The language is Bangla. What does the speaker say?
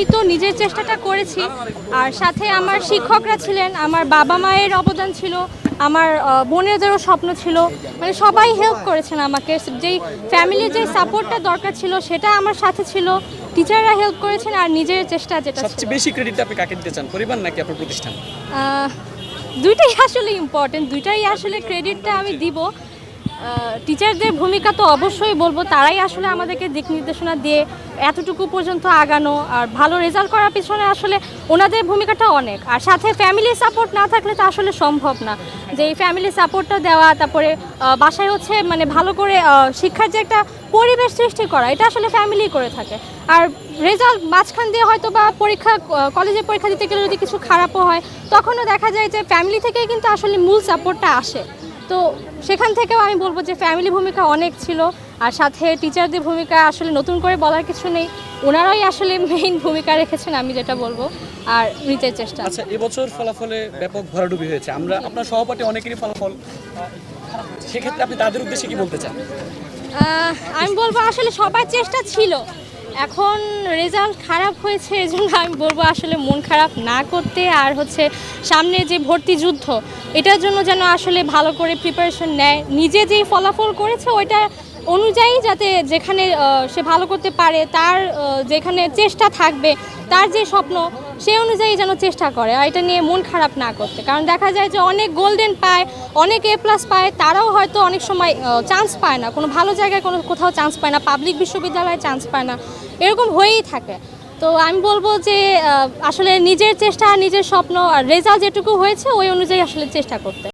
আমি তো নিজের চেষ্টাটা করেছি। আর সাথে আমার শিক্ষকরা ছিলেন আমার বাবা মায়ের অবদান ছিল আমার বোনেদেরও স্বপ্ন ছিল। মানে সবাই হেল্প করেছেন আমাকে। যেই ফ্যামিলির যেই সাপোর্টটা দরকার ছিল সেটা আমার সাথে ছিল। টিচাররা হেল্প করেছেন আর নিজের চেষ্টা যেটা সবচেয়ে বেশি ক্রেডিট আপনি কাকে দিতে চান? পরিবার নাকি আপনার প্রতিষ্ঠান? দুইটাই আসলে ইম্পর্টেন্ট দুইটাই আসলে ক্রেডিটটা আমি দিব। টিচারদের ভূমিকা তো অবশ্যই বলব, তারাই আসলে আমাদেরকে দিক নির্দেশনা দিয়ে এতটুকু পর্যন্ত আগানো আর ভালো রেজাল্ট করার পিছনে আসলে ওনাদের ভূমিকাটা অনেক। আর সাথে ফ্যামিলি সাপোর্ট না থাকলে তো আসলে সম্ভব না। যে এই ফ্যামিলি সাপোর্টটা দেওয়া, তারপরে বাসায় হচ্ছে মানে ভালো করে শিক্ষার যে একটা পরিবেশ সৃষ্টি করা, এটা আসলে ফ্যামিলি করে থাকে। আর রেজাল্ট মাঝখান দিয়ে হয়তো বা পরীক্ষা কলেজে পরীক্ষা দিতে গেলে যদি কিছু খারাপও হয়, তখনও দেখা যায় যে ফ্যামিলি থেকেই কিন্তু আসলে মূল সাপোর্টটা আসে। তো সেখান থেকেও আমি বলব যে ফ্যামিলি ভূমিকা অনেক ছিল আর সাথে টিচারদের ভূমিকা আসলে নতুন করে বলার কিছু নেই। ওনারাই আসলে মেইন ভূমিকা রেখেছেন আমি যেটা বলব আর নিজের চেষ্টা আচ্ছা এবছর ফলাফলে ব্যাপক ভরাডুবি হয়েছে। আমরা আপনার সহপাঠী অনেকেরই ফলাফল। সেক্ষেত্রে আপনি তাদের উদ্দেশ্যে কি বলতে চান? আমি বলব আসলে সবার চেষ্টা ছিল। এখন রেজাল্ট খারাপ হয়েছে, এজন্য আমি বলব আসলে মন খারাপ না করতে। আর হচ্ছে সামনে যে ভর্তি যুদ্ধ, এটার জন্য যেন আসলে ভালো করে প্রিপারেশন নেয়। নিজে যেই ফলাফল করেছে, ওইটা অনুযায়ী যাতে যেখানে সে ভালো করতে পারে, তার যেখানে চেষ্টা থাকবে, তার যে স্বপ্ন সেই অনুযায়ী যেন চেষ্টা করে আর এটা নিয়ে মন খারাপ না করতে। কারণ দেখা যায় যে অনেক গোল্ডেন পায়, অনেক এ প্লাস পায়, তারাও হয়তো অনেক সময় চান্স পায় না। কোনো ভালো জায়গায় কোনো কোথাও চান্স পায় না পাবলিক বিশ্ববিদ্যালয়ে চান্স পায় না। এরকম হয়েই থাকে। তো আমি বলব যে আসলে নিজের চেষ্টা, নিজের স্বপ্ন আর রেজাল্ট যেটুকু হয়েছে, ওই অনুযায়ী আসলে চেষ্টা করতে।